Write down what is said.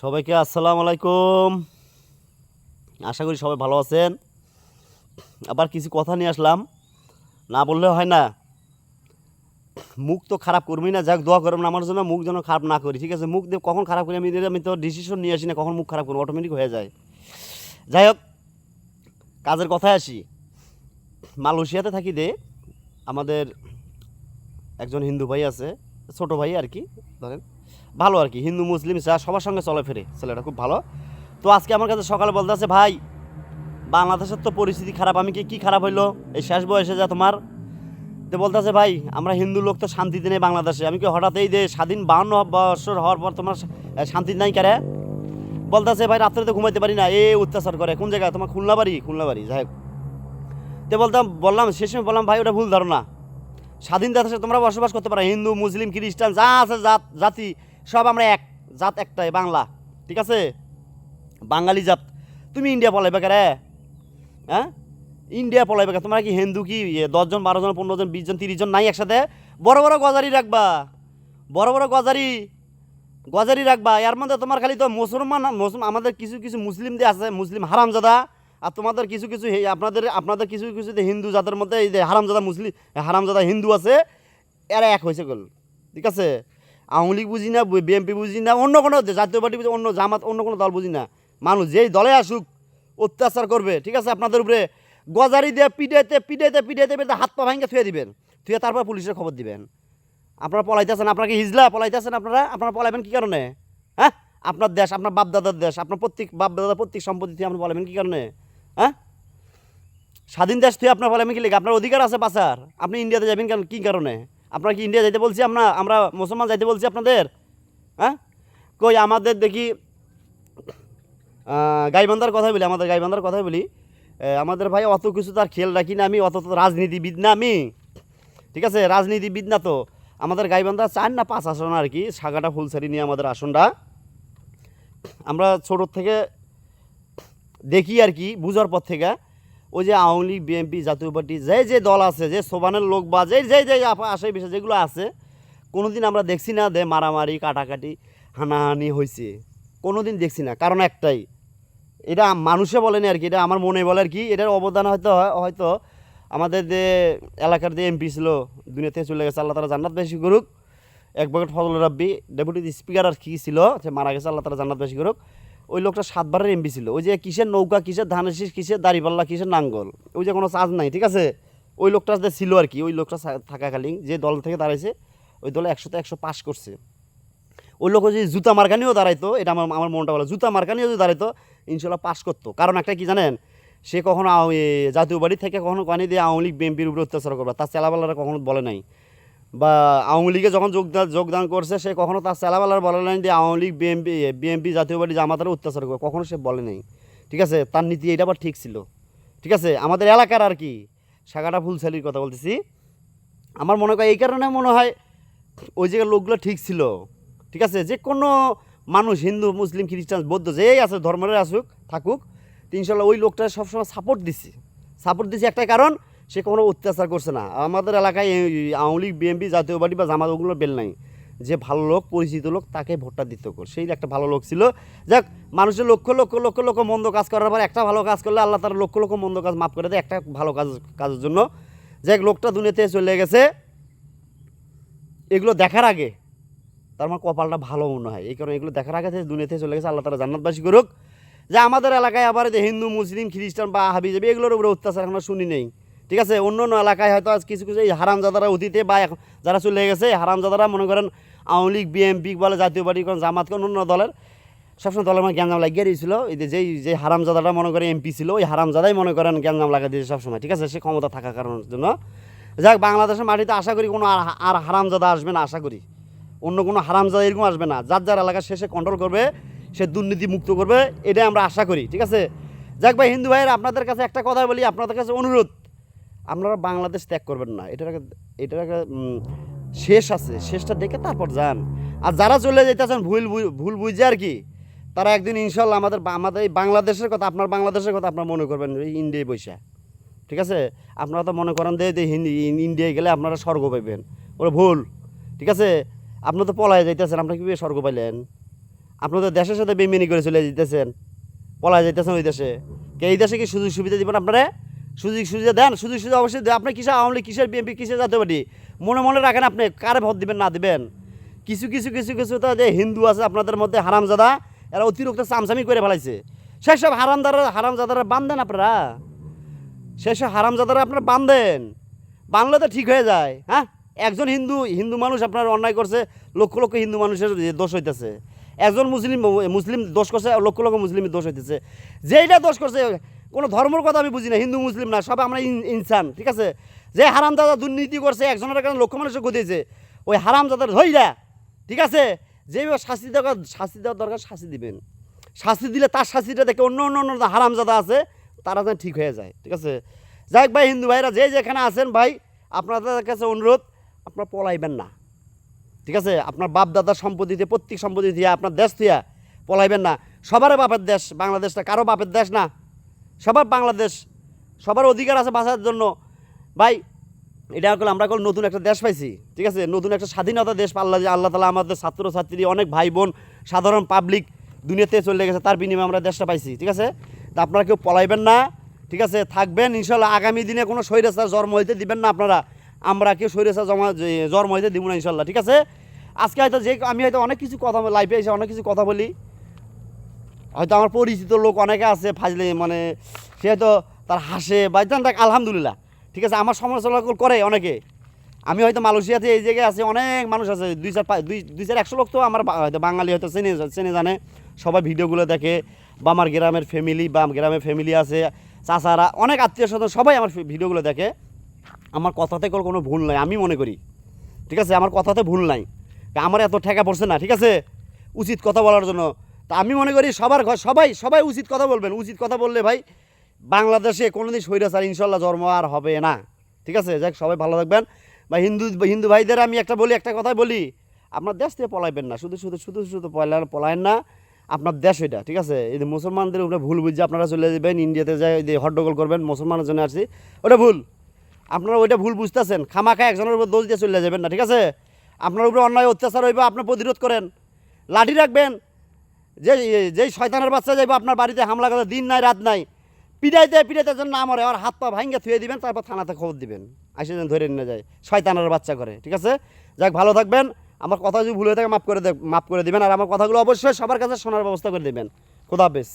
সবাইকে আসসালামু আলাইকুম। আশা করি সবাই ভালো আছেন। আবার কিছু কথা নিয়ে আসলাম। না বললে হয় না। মুখ তো খারাপ করবি না, যাক দোয়া করবেন আমার জন্য, মুখ যেন খারাপ না করি, ঠিক আছে? মুখ দিয়ে কখন খারাপ করি আমি আমি তো ডিসিশন নিয়ে আসি না, কখন মুখ খারাপ করব অটোমেটিক হয়ে যায়। যাই হোক, কাজের কথায় আসি। মালয়েশিয়াতে থাকি দে। আমাদের একজন হিন্দু ভাই আছে। ছোট ভাই আর কি ধরেন। ভালো আর কি হিন্দু, মুসলিম, যা সবার সঙ্গে চলে ফেরে, ছেলেটা খুব ভালো। তো আজকে আমার কাছে সকালে বলতে আছে, ভাই, বাংলাদেশের তো পরিস্থিতি খারাপ, আমি কি কি খারাপ হইল? এই শেষ বয়সে যা তোমার? তো বলতে আছে, ভাই, আমরা হিন্দু লোক তো শান্তিতে নেই বাংলাদেশে। আমি কি হঠাৎ এই যে স্বাধীন বাহান্ন বছর হওয়ার পর তোমার শান্তি নাই কারে? বলতে আছে, ভাই, রাত্রে তো ঘুমাইতে পারি না। এ, অত্যাচার করে। কোন জায়গায়? তোমার খুলনা বাড়ি খুলনা বাড়ি যাই হোক। তো বলতাম, বললাম শেষে বললাম, ভাই, ওটা ভুল ধারণা। স্বাধীন দেশে তোমরা বসবাস করতে পারো, হিন্দু, মুসলিম, খ্রিস্টান, যা আছে জাত, জাতি, সব আমরা এক, জাত একটাই, বাংলা, ঠিক আছে? বাঙালি জাত। তুমি ইন্ডিয়া পলাইবে রে হ্যাঁ? ইন্ডিয়া পলাইবে কে? তোমরা কি হিন্দু কি? দশজন বারো জন পনেরো জন বিশ জন তিরিশ জন নাই একসাথে? বড় বড় গজারি রাখবা। বড় বড় গজারি গজারি রাখবা। এর মধ্যে তোমার খালি তো মুসলমান মুসলমান, আমাদের কিছু কিছু মুসলিম দিয়ে আছে, মুসলিম হারামজাদা। আর তোমাদের কিছু কিছু আপনাদের আপনাদের কিছু কিছু হিন্দু জাতের মধ্যে এই যে হারামজাদা মুসলিম হারামজাদা হিন্দু আছে, এরা এক হয়েছে গেল। ঠিক আছে? আওয়ামী লীগ বুঝি না বিএনপি বুঝি না, অন্য কোনো জাতীয় পার্টি বুঝি অন্য জামাত, অন্য কোনো দল বুঝি না। মানুষ যেই দলে আসুক, অত্যাচার করবে, ঠিক আছে? আপনাদের উপরে গজারি দিয়ে পিটাইতে পিটাইতে পিটাইতে পিটাইতে হাত পা ভাঙে থুয়ে দিবেন। থুয়ে তারপর পুলিশের খবর দিবেন। আপনারা পলাইতেছেন, আপনারা কি হিজলা? পলাইতেছেন আপনারা? আপনারা পলাইবেন কি কারণে? হ্যাঁ? আপনার দেশ, আপনার বাপদাদার দেশ, আপনার প্রত্যেক বাপদাদার প্রত্যেক সম্পত্তি আপনি পলাইবেন কী কারণে? হ্যাঁ? স্বাধীন দেশ থেকে আপনার বলে আমি কি লেগে? আপনার অধিকার আছে বাঁচার। আপনি ইন্ডিয়াতে যাবেন কেন? কী কারণে? আপনার কি ইন্ডিয়া যাইতে বলছি আমরা? আমরা মুসলমান যাইতে বলছি আপনাদের? হ্যাঁ? কই আমাদের দেখি গাইবান্ধার কথাই বলি, আমাদের গাইবান্ধার কথাই বলি। আমাদের ভাই অত কিছু তার খেয়াল রাখি না আমি, অত তো রাজনীতিবিদ না আমি। ঠিক আছে? রাজনীতিবিদ না তো। আমাদের গাইবান্ধা চার না পাঁচ আসন আর কি সাগাটা ফুলসারি নিয়ে আমাদের আসনটা। আমরা ছোটোর থেকে দেখি আর কি, বুঝার পর থেকে ওই যে আওয়ামী লীগ, বিএনপি, জাতীয় পার্টি, যে যে দল আছে, যে সোবানের লোক বা যে যে যে আশে বিষয় যেগুলো আছে, কোনোদিন আমরা দেখছি না দে মারামারি, কাটাকাটি, হানাহানি হয়েছে কোনোদিন দেখছি না, কারণ একটাই, এটা মানুষে বলেনি আর কি, এটা আমার মনে বলে আর কি, এটার অবদান হয়তো হয়তো আমাদের যে এলাকার যে এমপি ছিল দুনিয়াতে চলে গেছে, আল্লাহ তারা জান্নাত বেশি করুক। এক বকেট ফজল রাব্বি, ডেপুটি স্পিকার আর কি ছিল, সে মারা গেছে, আল্লাহ তারা জান্নাত বেশি করুক। ওই লোকটা সাতবারের এমপি ছিল। ওই যে কিসের নৌকা, কিসের ধানের শীষ, কিসের দাড়িপাল্লা, কিসের নাঙ্গল, ওই যে কোনো চার্জ নাই, ঠিক আছে? ওই লোকটা যে ছিল আর কি, ওই লোকটা থাকাকালীন যে দল থেকে দাঁড়াইছে, ওই দলে একশোতে একশো পাস করছে। ওই লোক যদি জুতা মার্কানিও দাঁড়াইতো, এটা আমার আমার মনটা বলে জুতা মার্কানিও যদি দাঁড়াইতো, ইনশাল্লাহ পাস করতো। কারণ একটা কি জানেন, সে কখনো জাতীয় বাড়ি থেকে কখনো কানি দিয়ে আওয়ামী লীগ বিএনপির উপরে অত্যাচার করবে, তার চেলাবেলারা কখনো বলে নাই। বা আওয়ামী লীগে যখন যোগদান যোগদান করছে, সে কখনো তার চেলাবেলার বলে নাই যে Awami League BNP BNP Jatiya Party জামাতারা অত্যাচার করবে কখনো সে বলে নাই। ঠিক আছে? তার নীতি এটা আবার ঠিক ছিল। ঠিক আছে? আমাদের এলাকার আর কি সাগাটা ফুলশালির কথা বলতেছি। আমার মনে হয় এই কারণে মনে হয় ওই জায়গার লোকগুলো ঠিক ছিল। ঠিক আছে? যে কোনো মানুষ, হিন্দু, মুসলিম, খ্রিস্টান, বৌদ্ধ, যেই আছে ধর্মের আসুক, থাকুক তো ইনশাল্লাহ ওই লোকটা সবসময় সাপোর্ট দিছি। সাপোর্ট দিছি একটাই কারণ সে কোনো অত্যাচার করছে না। আমাদের এলাকায় Awami League, BNP Jatiya Party বা জামাত ওগুলো বেল নাই। যে ভালো লোক, পরিচিত লোক, তাকে ভোটটা দিতে কর সেই একটা ভালো লোক ছিল। যাক, মানুষের লক্ষ লক্ষ লক্ষ লক্ষ মন্দ কাজ করার পর একটা ভালো কাজ করলে আল্লাহ তার লক্ষ লক্ষ মন্দ কাজ মাফ করে দেয় একটা ভালো কাজ, কাজের জন্য। যাক, লোকটা দুনিয়াতে চলে গেছে। এগুলো দেখার আগে তার আমার কপালটা ভালো মনে হয়। এই কারণে এগুলো দেখার আগে দুনিয়াতে চলে গেছে, আল্লাহ তারা জান্নাতবাসী করুক। যে আমাদের এলাকায় আবার যে হিন্দু, মুসলিম, খ্রিস্টান বা হাবি যাবি এগুলোর উপরে অত্যাচার এখনও শুনি নেই। ঠিক আছে, অন্য অন্য এলাকায় হয়তো আজ কিছু কিছু এই হারামজাদারা অতীতে বা যারা চলে গেছে, হারামজাদারা মনে করেন আওয়ামী লীগ বিএমপি বলে জাতীয় পার্টি কোন জামাত কোন অন্য দলের সবসময় দলের মানে গ্যাঞ্জাম লাগিয়ে দিয়েছিল। এই যে যেই যে হারামজাদাটা মনে করে এমপি ছিল, ওই হারামজাদাই মনে করেন গ্যাঞ্জাম লাগা দিয়েছে সবসময়, ঠিক আছে? সে ক্ষমতা থাকার কারণের জন্য। যাক, বাংলাদেশের মাটিতে আশা করি কোনো আর হারামজাদা আসবে না, আশা করি। অন্য কোনো হারামজাদা এরকম আসবে না। যার যার এলাকা শেষে কন্ট্রোল করবে, সে দুর্নীতি মুক্ত করবে, এটাই আমরা আশা করি, ঠিক আছে? যাক ভাই, হিন্দু ভাইয়ের, আপনাদের কাছে একটা কথা বলি, আপনাদের কাছে অনুরোধ। আপনারা বাংলাদেশ ত্যাগ করবেন না। এটার একটা এটার একটা শেষ আছে। শেষটা দেখে তারপর যান। আর যারা চলে যেতেছেন ভুল ভুল বুঝে আর কি, তারা একদিন ইনশাল্লাহ আমাদের আমাদের এই বাংলাদেশের কথা, আপনার বাংলাদেশের কথা আপনারা মনে করবেন, এই ইন্ডিয়ায় বৈশা ঠিক আছে? আপনারা তো মনে করেন যে হিন্দি ইন্ডিয়ায় গেলে আপনারা স্বর্গ পাইবেন। ওরা ভুল। ঠিক আছে? আপনি তো পলায় যাইতেছেন আপনারা কীভাবে স্বর্গ পাইলেন? আপনাদের দেশের সাথে বেমিনি করে চলে যেতেছেন পলা যাইতেছেন ওই দেশে। কে, এই দেশে কি সুযোগ সুবিধা দিবেন আপনারা? সুযোগ সুবিধা দেন, সুযোগ সুবিধা অবশ্যই আপনি কিসের আওয়ামী লীগ, কিসের বিএনপি, কিসের জাতীয় পার্টি? মনে মনে রাখেন আপনি, কারে ভোট দিবেন, না দিবেন? কিছু কিছু কিছু কিছু তো যে হিন্দু আছে আপনাদের মধ্যে, হারামজাদা, এরা অতিরিক্ত চামচামি করে ফেলাইছে। সেসব হারামদারা, হারামজাদারা বান্ধেন আপনারা? সেসব হারামজাদারা আপনারা বান্ধেন। বাংলা তো ঠিক হয়ে যায় হ্যাঁ? একজন হিন্দু হিন্দু মানুষ আপনার অন্যায় করছে, লক্ষ লক্ষ হিন্দু মানুষের দোষ হইতেছে। একজন মুসলিম মুসলিম দোষ করছে, লক্ষ লক্ষ মুসলিমের দোষ হইতেছে। যেইটা দোষ করছে কোনো ধর্মর কথা আমি বুঝি না, হিন্দু, মুসলিম না, সব আমরা ইনসান, ঠিক আছে? যে হারামদাদা দুর্নীতি করছে, একজনের কারণে লক্ষ মানুষের গতিয়েছে ওই হারামদাদার ধইরা, ঠিক আছে? যেভাবে শাস্তি দেওয়ার শাস্তি দেওয়ার দরকার, শাস্তি দিবেন। শাস্তি দিলে তার শাস্তিটা দেখে অন্য অন্য অন্য হারামজাদা আছে, তারা যেন ঠিক হয়ে যায়, ঠিক আছে? যাই ভাই, হিন্দু ভাইরা, যে যেখানে আছেন ভাই, আপনাদের কাছে অনুরোধ, আপনার পলাইবেন না, ঠিক আছে? আপনার বাপ দাদার সম্পত্তিতে প্রত্যেক সম্পত্তি দিয়ে, আপনার দেশ দিয়া পলাইবেন না। সবারই বাপের দেশ, বাংলাদেশটা কারও বাপের দেশ না। সবার বাংলাদেশ, সবার অধিকার আছে বাঁচার জন্য। ভাই, এটা করলে আমরা এখন নতুন একটা দেশ পাইছি, ঠিক আছে? নতুন একটা স্বাধীনতা দেশ পাল্লা যে আল্লাহ তালা আমাদের ছাত্রছাত্রী, অনেক ভাই বোন, সাধারণ পাবলিক দুনিয়াতে চলে গেছে, তার বিনিময়ে আমরা দেশটা পাইছি, ঠিক আছে? তা আপনারা কেউ পলাইবেন না, ঠিক আছে? থাকবেন ইনশাল্লাহ আগামী দিনে কোনো স্বৈরাচার জন্ম হইতে দিবেন না আপনারা। আমরা কেউ স্বৈরাচার জমা জন্ম হইতে দিব না ইনশাল্লাহ ঠিক আছে? আজকে হয়তো যে আমি হয়তো অনেক কিছু কথা লাইফে এসে অনেক কিছু কথা বলি হয়তো আমার পরিচিত লোক অনেকে আছে ফাজলে মানে সে হয়তো তার হাসে বা জান দেখ, আলহামদুলিল্লাহ। ঠিক আছে, আমার সমালোচনা করে অনেকে। আমি হয়তো মালয়েশিয়াতে এই জায়গায় আছে, অনেক মানুষ আছে। দুই চার দুই দুই চার একশো লোক তো আমার হয়তো বাঙালি হয়তো চেনে চেনে জানে। সবাই ভিডিওগুলো দেখে। বা আমার গ্রামের ফ্যামিলি বা গ্রামের ফ্যামিলি আছে, চাচারা, অনেক আত্মীয় স্বজন, সবাই আমার ভিডিওগুলো দেখে। আমার কথাতে কোনো ভুল নাই, আমি মনে করি। ঠিক আছে, আমার কথাতে ভুল নাই। আমার এত ঠেকা পড়ছে না, ঠিক আছে? উচিত কথা বলার জন্য। তা আমি মনে করি সবার ঘর সবাই সবাই উচিত কথা বলবেন। উচিত কথা বললে ভাই বাংলাদেশে কোনোদিন স্বৈরাচার ইনশাল্লাহ জন্ম আর হবে না। ঠিক আছে? যাক, সবাই ভালো থাকবেন। বা হিন্দু হিন্দু ভাইদের আমি একটা বলি, একটা কথাই বলি। আপনার দেশ থেকে পলাইবেন না। শুধু শুধু শুধু শুধু পলায়, পলায়েন না। আপনার দেশ এটা, ঠিক আছে? এই মুসলমানদের উপরে ভুল বুঝছে আপনারা চলে যাবেন, ইন্ডিয়াতে যাই যে হট্টগোল করবেন, মুসলমানের জন্য আসছি। ওটা ভুল। আপনারা ওইটা ভুল বুঝতেছেন। খামাখা একজনের উপর দোষ দিয়ে চলে যাবেন না, ঠিক আছে? আপনার উপরে অন্যায় অত্যাচার হইবে আপনার প্রতিরোধ করেন। লাঠি রাখবেন। যে যেই শয়তানের বাচ্চা যাইবো, আপনার বাড়িতে হামলা করে, দিন নাই, রাত নাই, পিড়াইতে পিড়াইতে যেন না মরে আর হাত পা ভাঙ্গে থুয়ে দিবেন, তারপর থানাতে খবর দিবেন। আসে যেন ধরে নিয়ে যায়, শয়তানের বাচ্চা করে, ঠিক আছে? যাক, ভালো থাকবেন। আমার কথা যদি ভুল হয়ে থাকে, মাফ করে মাফ করে দেবেন। আর আমার কথাগুলো অবশ্যই সবার কাছে শোনার ব্যবস্থা করে দেবেন। খোদা হাফেজ।